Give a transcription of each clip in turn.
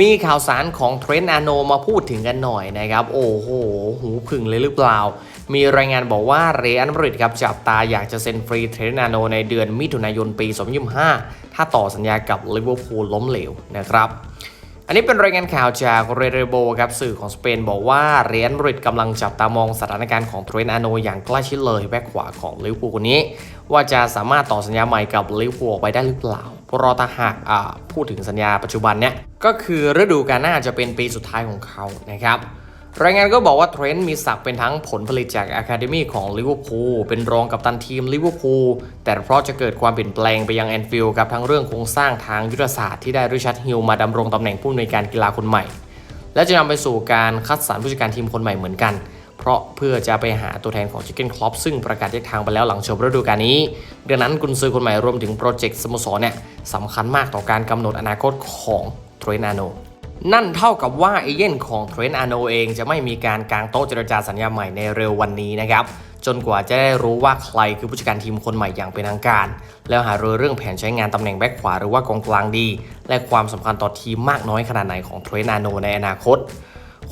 มีข่าวสารของเทรนต์อาโนมาพูดถึงกันหน่อยนะครับ โอ้โห หูผึ่งเลยหรือเปล่า มีรายงานบอกว่าเรอัลมาดริดครับจับตาอยากจะเซ็นฟรีเทรนต์อาโนในเดือนมิถุนายนปี2025ถ้าต่อสัญญากับลิเวอร์พูลล้มเหลวนะครับอันนี้เป็นรายงานข่าวจากเรเรโบครับสื่อของสเปนบอกว่าเรียนมาดริดกำลังจับตามองสถานการณ์ของเทรนต์อาโนอย่างใกล้ชิดเลยแบ็คขวาของลิเวอร์พูลคนนี้ ว่าจะสามารถต่อสัญญาใหม่กับลิเวอร์พูลไปได้หรือเปล่า พราะรอถ้าหากพูดถึงสัญญาปัจจุบันเนี่ยก็คือฤดูกาลหน้าจะเป็นปีสุดท้ายของเขานะครับรายงานก็บอกว่าเทรนต์มีศักดิ์เป็นทั้งผลผลิตจากอะคาเดมีของลิเวอร์พูลเป็นรองกัปตันทีมลิเวอร์พูลแต่เพราะจะเกิดความเปลี่ยนแปลงไปยังแอนฟิลด์กับทั้งเรื่องโครงสร้างทางยุทธศาสตร์ที่ได้ริชาร์ดฮิลมาดำรงตำแหน่งผู้อำนวยการกีฬาคนใหม่ และจะนำไปสู่การคัดสรรผู้จัดการทีมคนใหม่เหมือนกัน เพราะเพื่อจะไปหาตัวแทนของชิคเก้นคลอปซึ่งประกาศแยกทางไปแล้วหลังจบฤดูกาลนี้ ดังนั้นกุนซือคนใหม่รวมถึงโปรเจกต์สโมสรเนี่ยสำคัญมากต่อการกำหนดอนาคตของเทรนาโนนั่นเท่ากับว่าเอเย่นของเทรนอาโนเองจะไม่มีการกางโต๊ะเจรจาสัญญาใหม่ในเร็ววันนี้นะครับ จนกว่าจะได้รู้ว่าใครคือผู้จัดการทีมคนใหม่อย่างเป็นทางการ แล้วหารือเรื่องแผนใช้งานตำแหน่งแบ็คขวาหรือว่ากองกลางดี และความสำคัญต่อทีมมากน้อยขนาดไหนของเทรนอาโนในอนาคต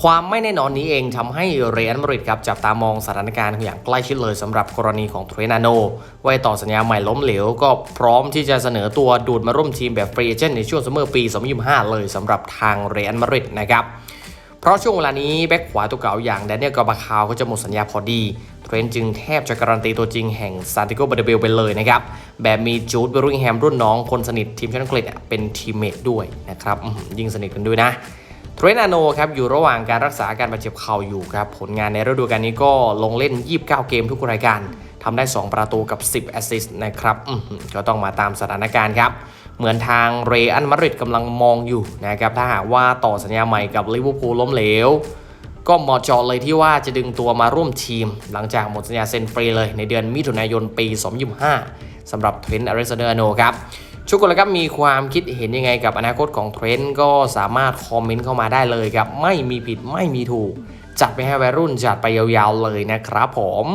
ความไม่แน่นอนนี้เองทำให้เรอัลมาดริดครับจับตามองสถานการณ์อย่างใกล้ชิดเลยสำหรับกรณีของเทรนาโนไว้ต่อสัญญาใหม่ล้มเหลว ก็พร้อมที่จะเสนอตัวดูดมาร่วมทีมแบบฟรีเอเจนต์ในช่วงซัมเมอร์ปี2025เลยสำหรับทางเรอัลมาดริดนะครับเพราะช่วงเวลานี้แบ็คขวาตัวเก่าอย่างแดเนียลกาบาคาวก็จะหมดสัญญาพอดี เทรนจึงแทบจะการันตีตัวจริงแห่งซานติโกบาเดเบลไปเลยนะครับ แบบมีจูดเบอร์ริงแฮมรุ่นน้องคนสนิททีมชาติอังกฤษเป็นทีมเมทด้วยนะครับยิ่งสนิทกันด้วยนะ เทรนอาโนครับอยู่ระหว่างการรักษาการบาดเจ็บเข่าอยู่ครับผลงานในฤดูกาลนี้ก็ลงเล่น 29 เกมทุกรายการทำได้ 2 ประตูกับ 10 แอสซิสต์นะครับก็ต้องมาตามสถานการณ์ครับ เหมือนทางเรอัลมาริดกำลังมองอยู่นะครับถ้าหากว่าต่อสัญญาใหม่กับลิเวอร์พูลล้มเหลว ก็เหมาะเจาะเลยที่ว่าจะดึงตัวมาร่วมทีม หลังจากหมดสัญญาเซ็นฟรีเลยในเดือนมิถุนายนปี 2025สำหรับเทรนต์อเรซเดอร์โนครับ ทุกคนละครับมีความคิดเห็นยังไงกับอนาคตของเทรนด์ก็สามารถคอมเมนต์เข้ามาได้เลยครับ ไม่มีผิดไม่มีถูก จัดไปให้วัยรุ่นจัดไปยาวๆเลยนะครับผม